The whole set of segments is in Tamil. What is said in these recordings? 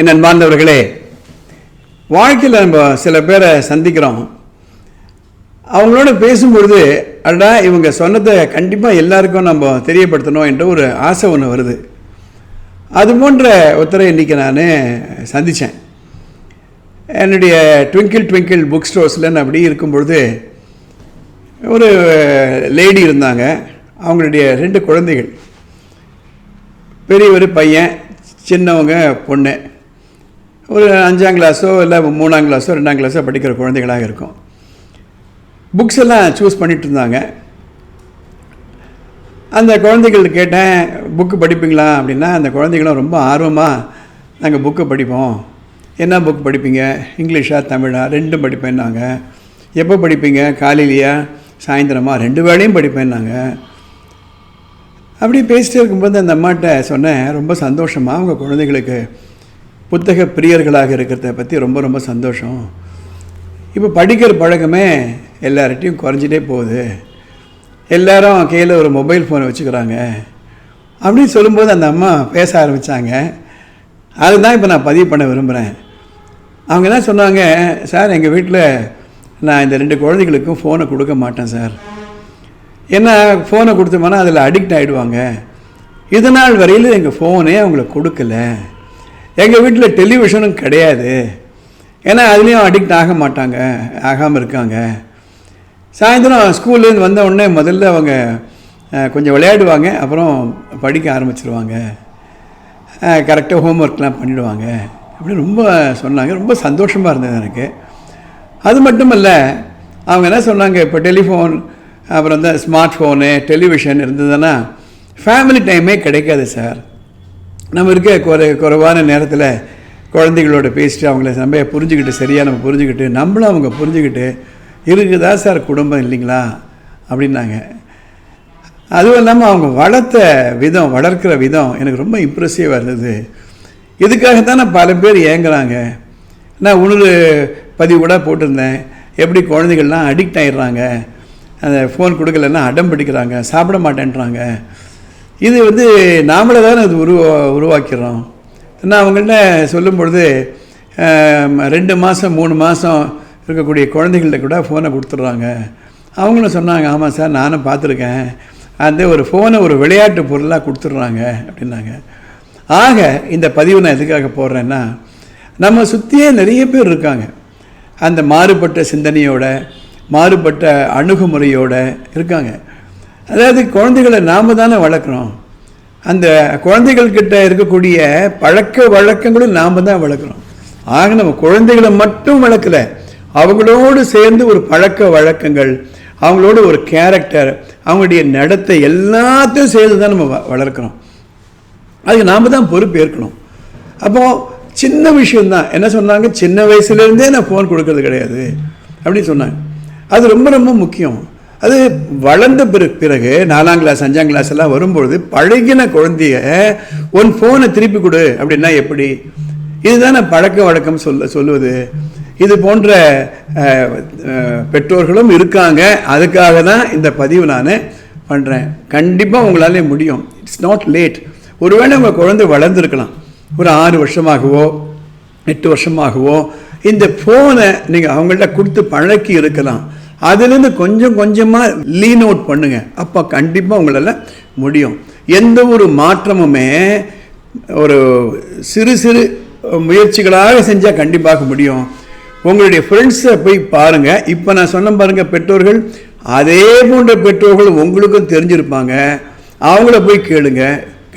என் அன்பார்ந்தவர்களே வாழ்க்கையில் நம்ம சில பேரை சந்திக்கிறோம். அவங்களோட பேசும்பொழுது அடா இவங்க சொன்னதை கண்டிப்பாக எல்லாருக்கும் நம்ம தெரியப்படுத்தணும் என்ற ஒரு ஆசை ஒன்று வருது. அது போன்ற ஒருத்தரை இன்றைக்கி நான் சந்தித்தேன் என்னுடைய ட்விங்கிள் ட்விங்கிள் புக் ஸ்டோர்ஸில் நான் அப்படி இருக்கும் பொழுது ஒரு லேடி இருந்தாங்க. அவங்களுடைய ரெண்டு குழந்தைகள். பெரியவர் பையன் சின்னவங்க பொண்ணு. ஒரு அஞ்சாம் கிளாஸோ இல்லை மூணாம் கிளாஸோ ரெண்டாம் கிளாஸோ படிக்கிற குழந்தைகளாக இருக்கும். புக்ஸ் எல்லாம் சூஸ் பண்ணிட்டு இருந்தாங்க. அந்த குழந்தைகள் கேட்டேன் புக்கு படிப்பீங்களா? அப்படின்னா அந்த குழந்தைகளும் ரொம்ப ஆர்வமாக நாங்கள் புக்கு படிப்போம். என்ன புக் படிப்பீங்க? இங்கிலீஷா தமிழா? ரெண்டும் படிப்பேன்னாங்க. எப்போ படிப்பீங்க? காலையிலையா? சாயந்தரமா? ரெண்டு வேளையும் படிப்பேன்னாங்க. அப்படி பேசிட்டே இருக்கும்போது அந்த அம்மாட்ட சொன்னேன் ரொம்ப சந்தோஷமாக அவங்க குழந்தைகளுக்கு புத்தக பிரியர்களாக இருக்கிறத பற்றி ரொம்ப ரொம்ப சந்தோஷம். இப்போ படிக்கிற பழக்கமே எல்லார்ட்டையும் குறைஞ்சிட்டே போகுது. எல்லாரும் கையில் ஒரு மொபைல் ஃபோனை வச்சுக்கிறாங்க. அப்படின்னு சொல்லும்போது அந்த அம்மா பேச ஆரம்பித்தாங்க அதுதான் இப்போ நான் பதிவு பண்ண விரும்புகிறேன் அவங்க என்ன சொன்னாங்க சார் எங்கள் வீட்டில் நான் இந்த ரெண்டு குழந்தைகளுக்கும் ஃபோனை கொடுக்க மாட்டேன் சார். ஏன்னா ஃபோனை கொடுத்தோம்னா அதில் அடிக்ட் ஆகிடுவாங்க இது நாள் வரையில் எங்கள் ஃபோனே அவங்களுக்கு கொடுக்கல. எங்கள் வீட்டில் டெலிவிஷனும் கிடையாது. ஏன்னா அதுலேயும் அடிக்ட் ஆக மாட்டாங்க ஆகாமல் இருக்காங்க. சாயந்தரம் ஸ்கூல்லேருந்து வந்த உடனே முதல்ல அவங்க கொஞ்சம் விளையாடுவாங்க அப்புறம் படிக்க ஆரம்பிச்சிருவாங்க. கரெக்டாக ஹோம் ஒர்க்லாம் பண்ணிவிடுவாங்க அப்படின்னு ரொம்ப சொன்னாங்க. ரொம்ப சந்தோஷமாக இருந்தது எனக்கு. அது மட்டும் இல்லை அவங்க என்ன சொன்னாங்க இப்போ டெலிஃபோன் அப்புறம் இந்த ஸ்மார்ட் ஃபோனு டெலிவிஷன் இருந்ததுன்னா ஃபேமிலி டைமே கிடைக்காது சார் நம்ம இருக்க குறை குறைவான நேரத்தில் குழந்தைகளோட பேசிட்டு அவங்கள நம்ம புரிஞ்சுக்கிட்டு சரியாக நம்ம புரிஞ்சுக்கிட்டு நம்மளும் அவங்க புரிஞ்சுக்கிட்டு இருக்குதா சார் குடும்பம் இல்லைங்களா? அப்படின்னாங்க. அதுவும் இல்லாமல் அவங்க வளர்த்த விதம் வளர்க்குற விதம் எனக்கு ரொம்ப இம்ப்ரெசிவாக இருந்தது. இதுக்காகத்தான் நான் பல பேர் ஏங்குறாங்க. நான் உணவு பதிவு கூட போட்டிருந்தேன். எப்படி குழந்தைகள்லாம் அடிக்ட் ஆயிடுறாங்க. அந்த ஃபோன் கொடுக்கலன்னா அடம் பிடிக்கிறாங்க. சாப்பிட மாட்டேன்றாங்க. இது வந்து நாமளே தானே அது உருவா உருவாக்கிறோம். நான் அவங்கள்ட்ட சொல்லும் பொழுது ரெண்டு மாதம் மூணு மாதம் இருக்கக்கூடிய குழந்தைகள்ட்ட கூட ஃபோனை கொடுத்துட்றாங்க. அவங்களும் சொன்னாங்க ஆமாம் சார் நானும் பார்த்துருக்கேன். அந்த ஒரு ஃபோனை ஒரு விளையாட்டு பொருளாக கொடுத்துட்றாங்க அப்படின்னாங்க. ஆக இந்த பதிவு நான் எதுக்காக போடுறேன்னா நம்ம சுற்றியே நிறைய பேர் இருக்காங்க. அந்த மாறுபட்ட சிந்தனையோட மாறுபட்ட அணுகுமுறையோட இருக்காங்க. அதாவது குழந்தைகளை நாம் தானே வளர்க்குறோம். அந்த குழந்தைகள்கிட்ட இருக்கக்கூடிய பழக்க வழக்கங்களும் நாம் தான் வளர்க்குறோம். ஆக நம்ம குழந்தைகளை மட்டும் வளர்க்கல. அவங்களோடு சேர்ந்து ஒரு பழக்க வழக்கங்கள் அவங்களோட ஒரு கேரக்டர் அவங்களுடைய நடத்தை எல்லாத்தையும் சேர்ந்து தான் நம்ம வ- வளர்க்குறோம். அதுக்கு நாம் தான் பொறுப்பு ஏற்கணும். அப்போது சின்ன விஷயம்தான். என்ன சொன்னாங்க? சின்ன வயசுலேருந்தே நான் ஃபோன் கொடுக்கறது கிடையாது. அப்படின்னு சொன்னாங்க. அது ரொம்ப ரொம்ப முக்கியம். அது வளர்ந்த பிறகு பிறகு நாலாம் கிளாஸ் அஞ்சாம் கிளாஸ் எல்லாம் வரும்பொழுது பழகின குழந்தைய உன் ஃபோனை திருப்பி கொடு அப்படின்னா எப்படி? இதுதானே பழக்க வழக்கம் சொல்ல சொல்லுவது. இது போன்ற பெற்றோர்களும் இருக்காங்க. அதுக்காக தான் இந்த பதிவு நான் பண்ணுறேன் கண்டிப்பாக உங்களாலே முடியும். இட்ஸ் நாட் லேட் ஒருவேளை உங்கள் குழந்தை வளர்ந்துருக்கலாம். ஒரு ஆறு வருஷமாகவோ எட்டு வருஷமாகவோ இந்த ஃபோனை நீங்கள் அவங்கள்ட்ட கொடுத்து பழக்கி இருக்கலாம். அதுலேருந்து கொஞ்சம் கொஞ்சமாக லீன் அவுட் பண்ணுங்கள் அப்போ கண்டிப்பாக உங்களால் முடியும். எந்த ஒரு மாற்றமுமே ஒரு சிறு சிறு முயற்சிகளாக செஞ்சால் கண்டிப்பாக முடியும். உங்களுடைய ஃப்ரெண்ட்ஸை போய் பாருங்கள் இப்போ நான் சொன்ன பாருங்கள் பெற்றோர்கள் அதே போன்ற பெற்றோர்கள் உங்களுக்கும் தெரிஞ்சிருப்பாங்க. அவங்கள போய் கேளுங்க.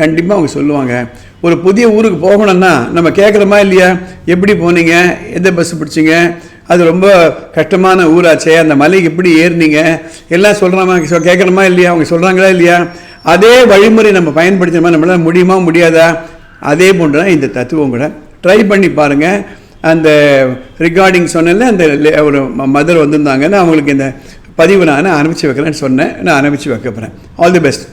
கண்டிப்பாக அவங்க சொல்லுவாங்க. ஒரு புதிய ஊருக்கு போகணும்னா நம்ம கேட்குறோமா இல்லையா? எப்படி போனீங்க? எந்த பஸ் பிடிச்சிங்க? அது ரொம்ப கஷ்டமான ஊராச்சே அந்த மலைக்கு எப்படி ஏறுனீங்க? எல்லாம் சொல்கிறாமா கேட்குறோமா இல்லையா? அவங்க சொல்கிறாங்களா இல்லையா? அதே வழிமுறை நம்ம பயன்படுத்தணுமா நம்மளால் முடியுமா முடியாதா? அதே போன்று தான் இந்த தத்துவம் கூட ட்ரை பண்ணி பாருங்கள் அந்த ரிகார்டிங் சொன்னேன்ல அந்த லே- ஒரு மதர் வந்திருந்தாங்கன்னு அவங்களுக்கு இந்த பதிவு நான் அனுப்பிச்சு வைக்கிறேன்னு சொன்னேன். நான் அனுப்பிச்சு வைக்க போகிறேன் ஆல் தி பெஸ்ட்